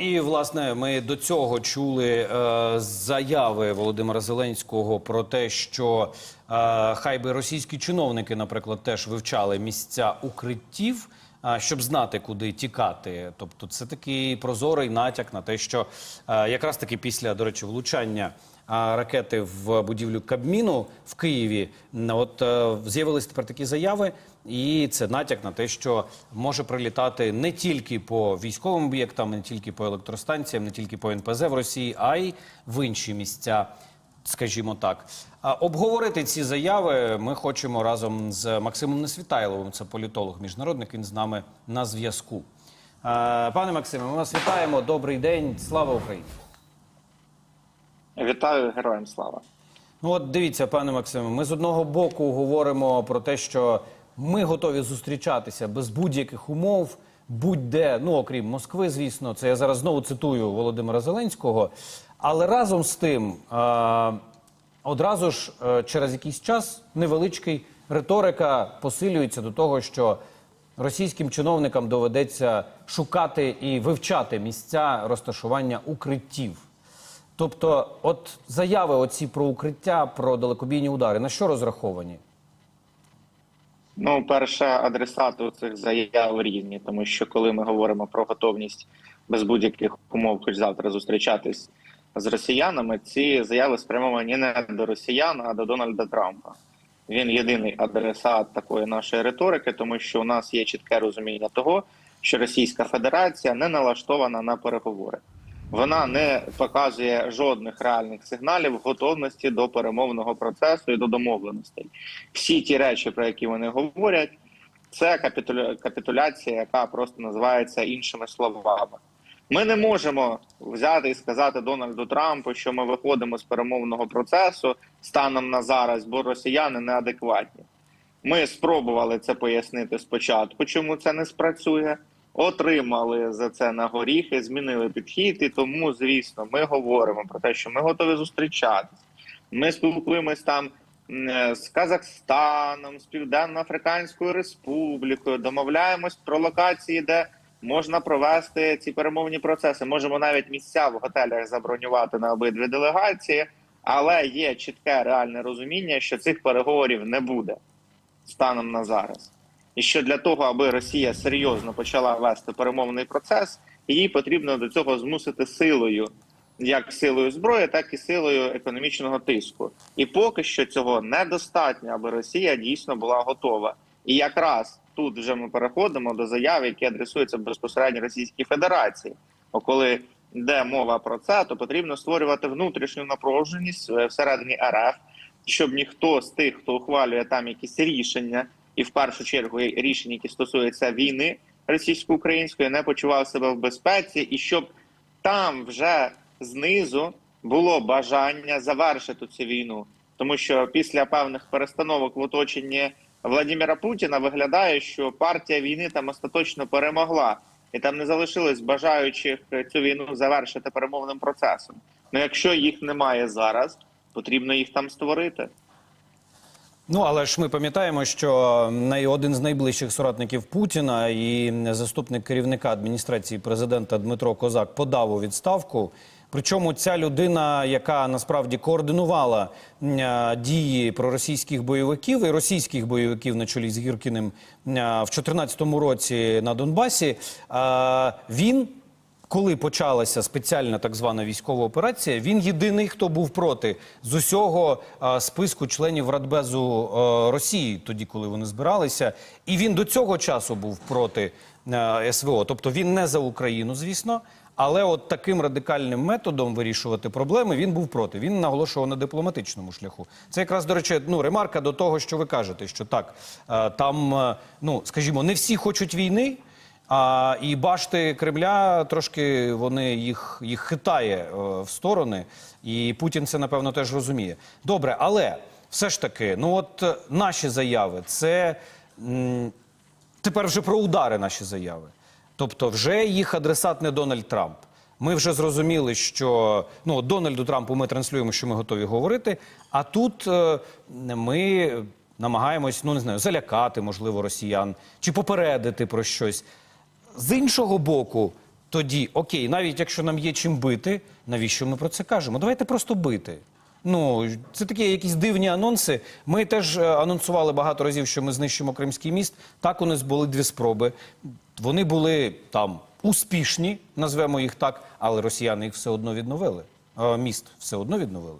і власне ми до цього чули е, заяви Володимира Зеленського про те, що е, хай би російські чиновники, наприклад, теж вивчали місця укриттів. е, Щоб знати, куди тікати, тобто це такий прозорий натяк на те, що е, якраз таки після, до речі, влучання ракети в будівлю Кабміну в Києві. От е, з'явились тепер такі заяви, і це натяк на те, що може прилітати не тільки по військовим об'єктам, не тільки по електростанціям, не тільки по НПЗ в Росії, а й в інші місця. Скажімо так, обговорити ці заяви ми хочемо разом з Максимом Несвітайловим. Це політолог міжнародник. Він з нами на зв'язку. Е, Пане Максиме, ми вас вітаємо. Добрий день. Слава Україні. Вітаю героям слава. Ну от дивіться, пане Максиме, ми з одного боку говоримо про те, що ми готові зустрічатися без будь-яких умов, будь-де, ну окрім Москви, звісно, це я зараз знову цитую Володимира Зеленського. Але разом з тим, е, одразу ж е, через якийсь час невеличкий риторика посилюється до того, що російським чиновникам доведеться шукати і вивчати місця розташування укриттів. Тобто, от заяви оці про укриття, про далекобійні удари, на що розраховані? Ну, перше, адресати цих заяв різні, тому що коли ми говоримо про готовність без будь-яких умов, хоч завтра зустрічатись з росіянами, ці заяви спрямовані не до росіян, а до Дональда Трампа. Він єдиний адресат такої нашої риторики, тому що у нас є чітке розуміння того, що Російська Федерація не налаштована на переговори. Вона не показує жодних реальних сигналів готовності до перемовного процесу і до домовленостей. Всі ті речі, про які вони говорять, це капітуля... капітуляція, яка просто називається іншими словами. Ми не можемо взяти і сказати Дональду Трампу, що ми виходимо з перемовного процесу станом на зараз, бо росіяни неадекватні. Ми спробували це пояснити спочатку, чому це не спрацює. Отримали за це на горіхи, змінили підхід, і тому, звісно, ми говоримо про те, що ми готові зустрічатись. Ми спілкуємось там з Казахстаном, з Південно-Африканською Республікою, домовляємось про локації, де можна провести ці перемовні процеси. Можемо навіть місця в готелях забронювати на обидві делегації, але є чітке реальне розуміння, що цих переговорів не буде станом на зараз. І що для того, аби Росія серйозно почала вести перемовний процес, їй потрібно до цього змусити силою, як силою зброї, так і силою економічного тиску. І поки що цього недостатньо, аби Росія дійсно була готова. І якраз тут вже ми переходимо до заяв, які адресуються безпосередньо Російській Федерації. Бо коли йде мова про це, то потрібно створювати внутрішню напруженість е, всередині РФ, щоб ніхто з тих, хто ухвалює там якісь рішення, і в першу чергу рішення, які стосуються війни російсько-української, не почував себе в безпеці, і щоб там вже знизу було бажання завершити цю війну, тому що після певних перестановок в оточенні Владимира Путіна виглядає, що партія війни там остаточно перемогла, і там не залишилось бажаючих цю війну завершити перемовним процесом. Ну якщо їх немає зараз, потрібно їх там створити. Ну але ж ми пам'ятаємо, що один з найближчих соратників Путіна і заступник керівника адміністрації президента Дмитро Козак подав у відставку. Причому ця людина, яка насправді координувала дії проросійських бойовиків і російських бойовиків на чолі з Гіркіним в 2014 році на Донбасі, він коли почалася спеціальна так звана військова операція, він єдиний, хто був проти з усього а, списку членів Радбезу а, Росії, тоді, коли вони збиралися, і він до цього часу був проти а, СВО. Тобто він не за Україну, звісно. Але от таким радикальним методом вирішувати проблеми він був проти. Він наголошував на дипломатичному шляху. Це якраз до речі, ну ремарка до того, що ви кажете, що так е, там, е, ну скажімо, не всі хочуть війни. А і башти Кремля трошки вони їх, їх хитає е, в сторони, і Путін це напевно теж розуміє. Добре, але все ж таки, ну от е, наші заяви, це м, тепер вже про удари наші заяви. Тобто, вже їх адресат не Дональд Трамп. Ми вже зрозуміли, що ну Дональду Трампу ми транслюємо, що ми готові говорити. А тут е, ми намагаємось, ну не знаю, залякати, можливо, росіян чи попередити про щось. З іншого боку, тоді окей, навіть якщо нам є чим бити, навіщо ми про це кажемо? Давайте просто бити. Ну, це такі якісь дивні анонси. Ми теж е, анонсували багато разів, що ми знищимо Кримський міст. Так у нас були дві спроби. Вони були там успішні, назвемо їх так, але росіяни їх все одно відновили. Міст все одно відновили.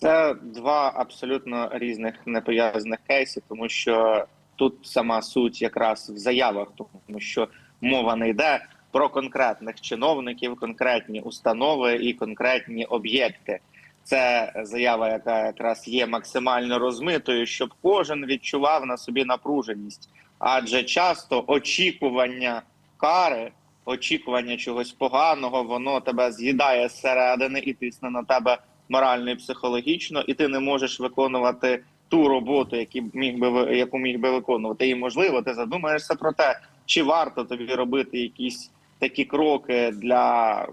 Це два абсолютно різних непов'язаних кейси, тому що тут сама суть якраз в заявах, тому що мова не йде про конкретних чиновників, конкретні установи і конкретні об'єкти. Це заява, яка якраз є максимально розмитою, щоб кожен відчував на собі напруженість, адже часто очікування кари, очікування чогось поганого, воно тебе з'їдає зсередини і тисне на тебе морально і психологічно, і ти не можеш виконувати ту роботу, яку міг би яку міг би виконувати. І можливо, ти задумаєшся про те, чи варто тобі робити якісь такі кроки для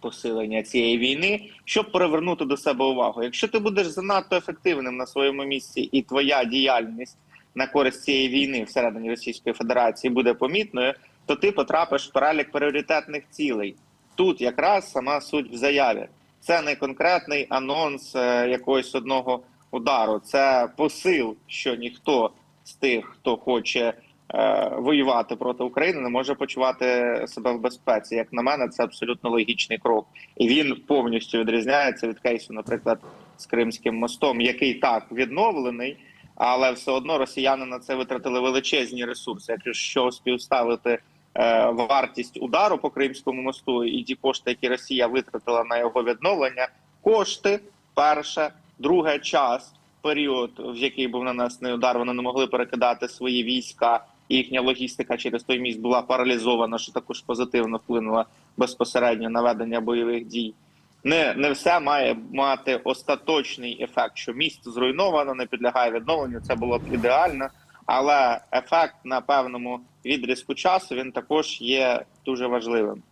посилення цієї війни, щоб привернути до себе увагу. Якщо ти будеш занадто ефективним на своєму місці, і твоя діяльність на користь цієї війни всередині Російської Федерації буде помітною, то ти потрапиш в перелік пріоритетних цілей. Тут якраз сама суть в заяві. Це не конкретний анонс е, якогось одного удару. Це посил, що ніхто з тих, хто хоче е, воювати проти України, не може почувати себе в безпеці. Як на мене, це абсолютно логічний крок, і він повністю відрізняється від кейсу, наприклад, з Кримським мостом, який так відновлений. Але все одно росіяни на це витратили величезні ресурси. Якщо співставити е, вартість удару по Кримському мосту і ті кошти, які Росія витратила на його відновлення, кошти перше, друге час, період, в який був нанесений удар, вони не могли перекидати свої війська. і Їхня логістика через той міст була паралізована, що також позитивно вплинуло безпосередньо на ведення бойових дій. Не, не все має мати остаточний ефект, що місто зруйновано, не підлягає відновленню. Це було б ідеально, але ефект на певному відрізку часу він також є дуже важливим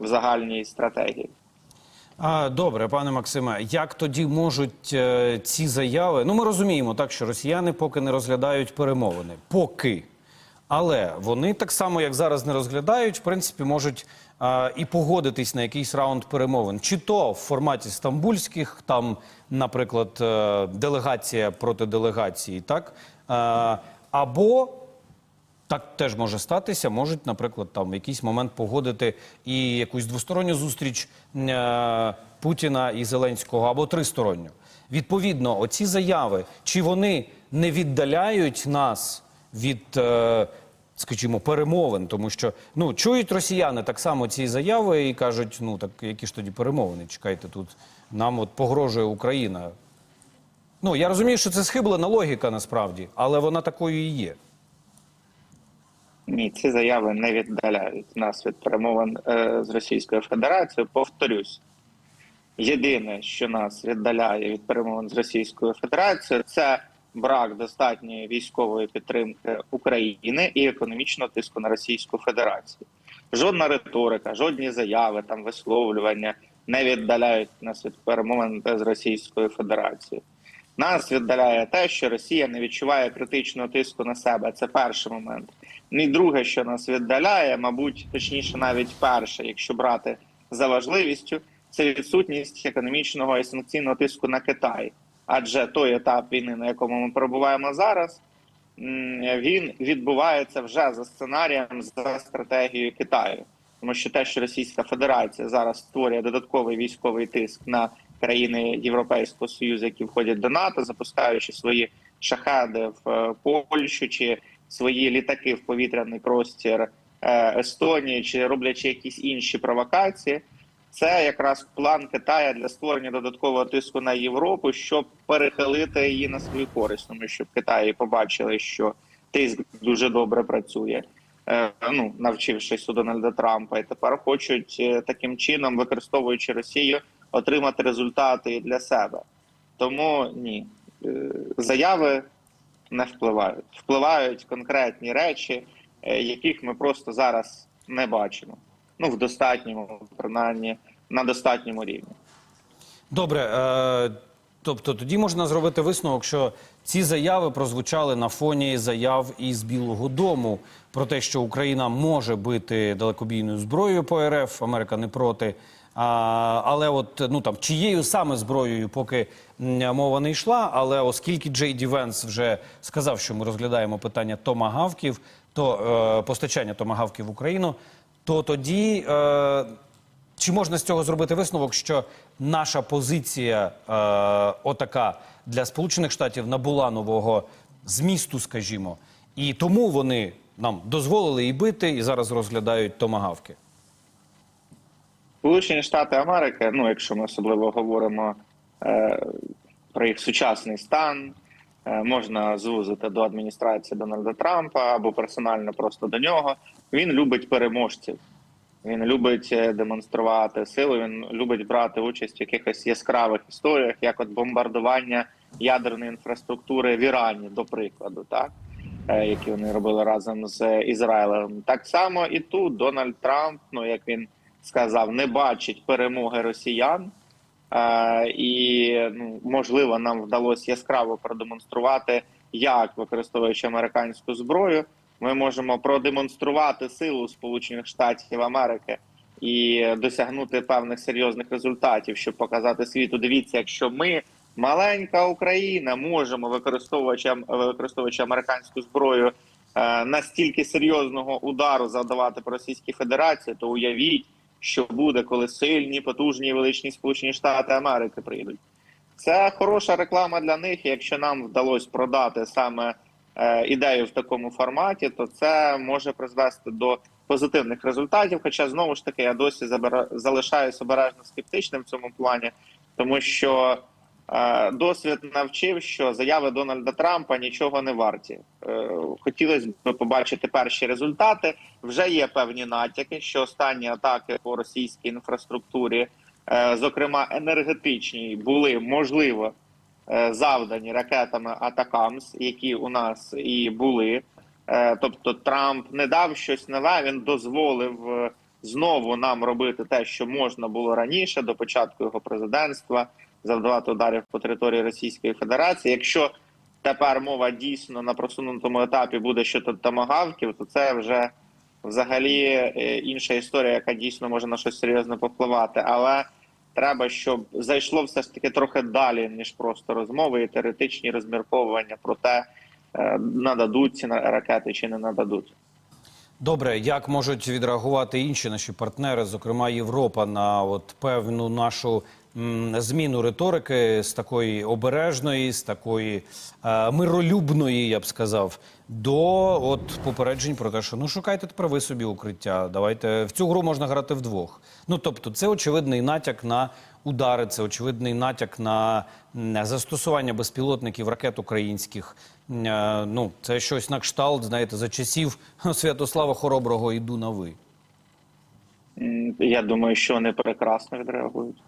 в загальній стратегії. А, добре, пане Максиме, як тоді можуть е, ці заяви? Ну, ми розуміємо так, що росіяни поки не розглядають перемовини. Поки. Але вони так само, як зараз не розглядають, в принципі, можуть е, і погодитись на якийсь раунд перемовин. Чи то в форматі стамбульських, там, наприклад, е, делегація проти делегації, так? Е, або так теж може статися. Можуть, наприклад, там в якийсь момент погодити і якусь двосторонню зустріч е, Путіна і Зеленського або тристоронню. Відповідно, оці заяви, чи вони не віддаляють нас від, е, скажімо, перемовин, тому що ну чують росіяни так само ці заяви і кажуть: ну так які ж тоді перемовини? Чекайте, тут нам от погрожує Україна. Ну я розумію, що це схиблена логіка насправді, але вона такою і є. Ні, ці заяви не віддаляють нас від перемовин е, з Російською Федерацією. Повторюсь, єдине, що нас віддаляє від перемовин з Російською Федерацією, це брак достатньої військової підтримки України і економічного тиску на Російську Федерацію. Жодна риторика, жодні заяви, там висловлювання не віддаляють нас від перемовин з Російською Федерацією. Нас віддаляє те, що Росія не відчуває критичного тиску на себе. Це перший момент. І друге, що нас віддаляє, мабуть, точніше, навіть перше, якщо брати за важливістю, це відсутність економічного і санкційного тиску на Китай. Адже той етап війни, на якому ми перебуваємо зараз, він відбувається вже за сценарієм за стратегією Китаю. Тому що те, що Російська Федерація зараз створює додатковий військовий тиск на країни Європейського Союзу, які входять до НАТО, запускаючи свої шахеди в е, Польщу чи свої літаки в повітряний простір е, Естонії, чи роблячи якісь інші провокації. Це якраз план Китая для створення додаткового тиску на Європу, щоб перехилити її на свою користь, тому що в Китаї побачили, що тиск дуже добре працює. Е, Ну, навчившись у Дональда Трампа, і тепер хочуть е, таким чином, використовуючи Росію, отримати результати для себе. Тому ні, заяви не впливають. Впливають конкретні речі, е, яких ми просто зараз не бачимо. Ну, в достатньому, принаймні, на достатньому рівні. Добре, е, Тобто тоді можна зробити висновок, що ці заяви прозвучали на фоні заяв із Білого Дому про те, що Україна може бити далекобійною зброєю по РФ, Америка не проти. А, але от ну там чиєю саме зброєю, поки мова не йшла. Але оскільки Джей Ді Венс вже сказав, що ми розглядаємо питання томагавків, то е, постачання томагавків в Україну, то тоді. Е, чи можна з цього зробити висновок, що наша позиція, е, отака для Сполучених Штатів, набула нового змісту, скажімо, і тому вони нам дозволили і бити, і зараз розглядають томагавки? Сполучені Штати Америки, ну якщо ми особливо говоримо е, про їх сучасний стан, е, можна звузити до адміністрації Дональда Трампа або персонально просто до нього. Він любить переможців. Він любить е, демонструвати силу. Він любить брати участь в якихось яскравих історіях, як от бомбардування ядерної інфраструктури в Ірані, до прикладу, так е, які вони робили разом з Ізраїлем. Так само і тут Дональд Трамп, ну як він сказав, не бачить перемоги росіян. Е, і ну, можливо, нам вдалося яскраво продемонструвати, як використовуючи американську зброю, ми можемо продемонструвати силу Сполучених Штатів Америки і досягнути певних серйозних результатів, щоб показати світу. Дивіться, якщо ми маленька Україна можемо використовуючи використовуючи американську зброю е, настільки серйозного удару завдавати по Російській Федерації, то уявіть, що буде, коли сильні, потужні величні Сполучені Штати Америки прийдуть. Це хороша реклама для них. Якщо нам вдалося продати саме е, ідею в такому форматі, то це може призвести до позитивних результатів. Хоча знову ж таки я досі залишаюсь обережно скептичним в цьому плані, тому що досвід навчив, що заяви Дональда Трампа нічого не варті. Е, хотілося б побачити перші результати. Вже є певні натяки, що останні атаки по російській інфраструктурі, е, зокрема енергетичній, були можливо е, завдані ракетами Атакамс, які у нас і були. Е, Тобто Трамп не дав щось нове, він дозволив е, знову нам робити те, що можна було раніше до початку його президентства, завдавати ударів по території Російської Федерації. Якщо тепер мова дійсно на просунутому етапі буде щодо томагавків, то це вже взагалі е, інша історія, яка дійсно може на щось серйозне повпливати. Але треба, щоб зайшло все ж таки трохи далі, ніж просто розмови і теоретичні розмірковування про те, е, нададуть ці ракети чи не нададуть. Добре, як можуть відреагувати інші наші партнери, зокрема Європа, на от певну нашу м, зміну риторики з такої обережної, з такої е, миролюбної, я б сказав, до от попереджень про те, що ну шукайте тепер ви собі укриття. Давайте в цю гру можна грати вдвох. Ну тобто, це очевидний натяк на удари, це очевидний натяк на м, застосування безпілотників ракет українських. Е, Ну, це щось на кшталт, знаєте, за часів Святослава Хороброго іду на ви. Я думаю, що вони прекрасно відреагують.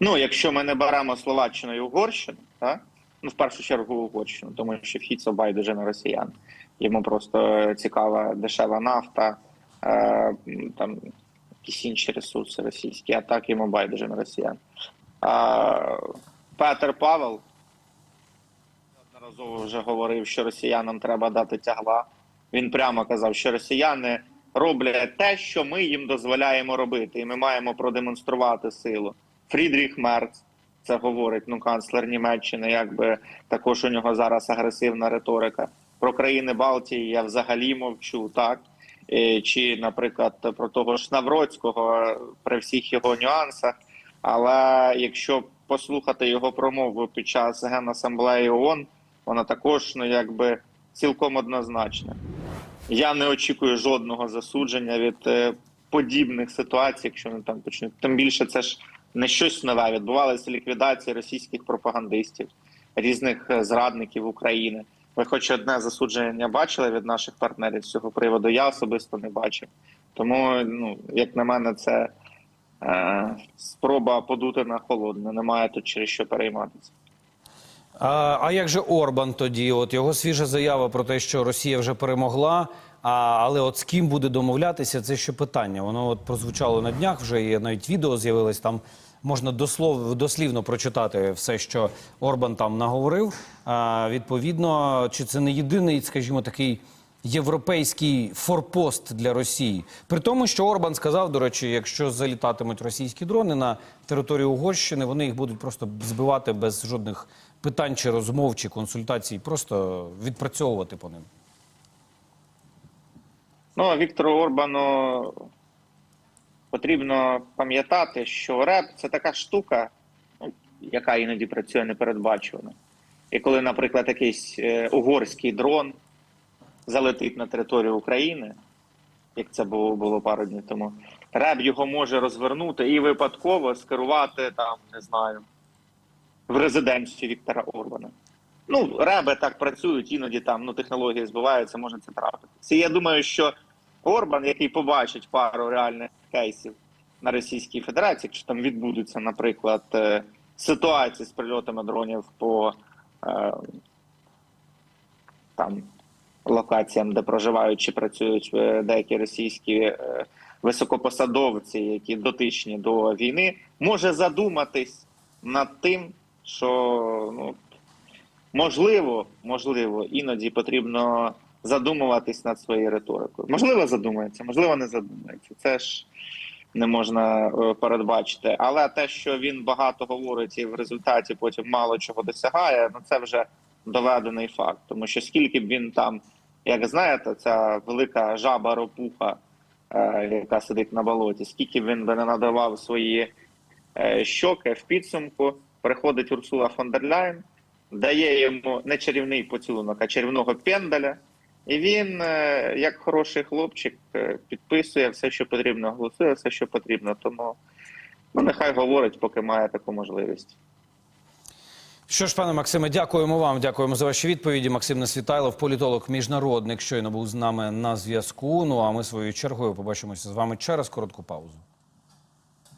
Ну, якщо ми не беремо Словаччину і Угорщину, так? ну в першу чергу Угорщину, тому що Фіцо байдуже на росіян. Йому просто цікава дешева нафта, е, там якісь інші ресурси російські, а так йому байдуже на росіян. А, Петер Павел неодноразово вже говорив, що росіянам треба дати тягла. Він прямо казав, що росіяни роблять те, що ми їм дозволяємо робити, і ми маємо продемонструвати силу. Фрідріх Мерц це говорить, ну канцлер Німеччини, якби також у нього зараз агресивна риторика. Про країни Балтії я взагалі мовчу, так Е, чи, наприклад, про того ж Навроцького при всіх його нюансах. Але якщо послухати його промову під час генасамблеї ООН, вона також ну якби цілком однозначна. Я не очікую жодного засудження від е, подібних ситуацій, якщо вони там почнуть. Тим більше це ж не щось нове. Відбувалися ліквідації російських пропагандистів, різних е, зрадників України. Ви хоч одне засудження бачили від наших партнерів з цього приводу? Я особисто не бачив. Тому, ну як на мене, це е, спроба подути на холодне. Немає тут через що перейматися. А, а як же Орбан тоді? От його свіжа заява про те, що Росія вже перемогла. А, але от з ким буде домовлятися, це ще питання. Воно от прозвучало на днях, вже і навіть відео з'явилось там. Можна дослов, дослівно прочитати все, що Орбан там наговорив. А, відповідно, чи це не єдиний, скажімо, такий європейський форпост для Росії? При тому, що Орбан сказав, до речі, якщо залітатимуть російські дрони на територію Угорщини, вони їх будуть просто збивати без жодних питань чи розмов чи консультацій, просто відпрацьовувати по ним. Ну, Віктору Орбану потрібно пам'ятати, що реп це така штука, ну, яка іноді працює непередбачувано. І коли, наприклад, якийсь е, угорський дрон залетить на територію України, як це було, було пару днів тому, реп його може розвернути і випадково скерувати там, не знаю, в резиденцію Віктора Орбана. Ну, реби так працюють, іноді там ну, технології збиваються, може це трапитися. Я думаю, що Орбан, який побачить пару реальних кейсів на Російській Федерації, якщо там відбудуться, наприклад, е, ситуації з прильотами дронів по е, там локаціям, де проживають чи працюють е, деякі російські е, високопосадовці, які дотичні до війни, може задуматись над тим, що ну, можливо, можливо, іноді потрібно задумуватись над своєю риторикою. Можливо, задумається, можливо, не задумається. Це ж не можна е, передбачити. Але те, що він багато говорить і в результаті потім мало чого досягає, ну це вже доведений факт. Тому що скільки б він там, як знаєте, ця велика жаба ропуха, е, яка сидить на болоті, скільки він би не надавав свої е, щоки в підсумку, приходить Урсула фон дер Ляйн, дає йому не чарівний поцілунок, а чарівного пендаля. І він, е, як хороший хлопчик, е, підписує все, що потрібно, голосує все, що потрібно. Тому ну, нехай говорить, поки має таку можливість. Що ж, пане Максиме, дякуємо вам. Дякуємо за ваші відповіді. Максим Несвітайлов, політолог, міжнародник, щойно був з нами на зв'язку. Ну а ми своєю чергою побачимося з вами через коротку паузу.